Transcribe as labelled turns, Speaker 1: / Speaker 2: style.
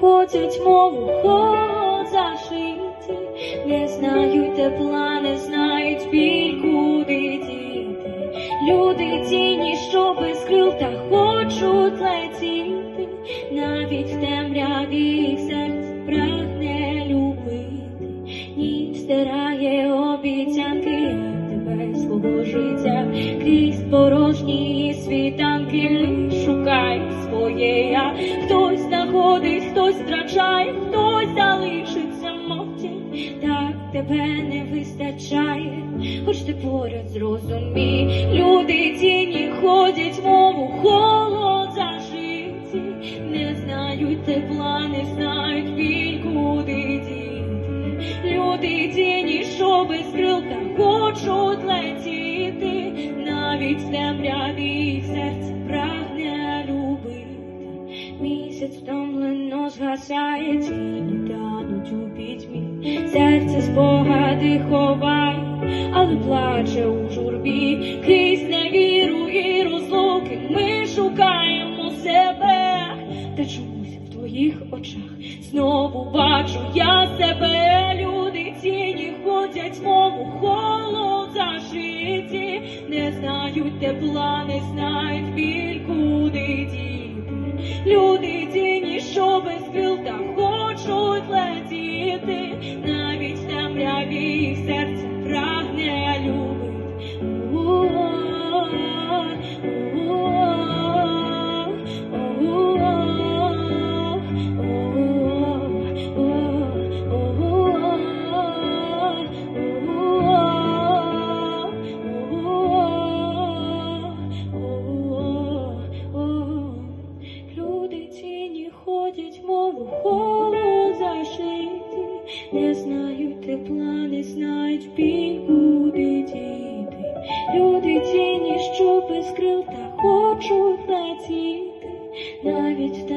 Speaker 1: ходять, мов у холод зашиті, не знають тепла, не знають біль, куди діти. Люди тіні, що без крил та хочуть летіти, навіть в темряві їх серце прагне любити, ніч стирає обіцянки, свого життя, крізь порожні світанки. Шукай своє я, хтось знаходить, хтось втрачає, хтось залишиться мовті, так тебе не вистачає, хоч ти поряд зрозумій, люди тіні ходять, мов у холод зажиті, не знають тепла, не знають біль, куди діти. Люди та летіти, навіть в темряві їх серце прагне любити. Місяць втомлено згасає, тіні тануть у пітьмі, серце спогади ховає, але плаче у журбі, крізь невіру і розлуки ми шукаємо себе, та чомусь в твоїх очах знову бачу я себе, люди тіні ходять, мов у холод зашиті, не знають тепла, не знають біль, куди діти. Люди тіні, що без крил та хочуть летіти, навіть в темряві їх у холод зашиті, не знають тепла, не знають біль, діти. Люди тіні, що без крил та хочуть летіти, навіть в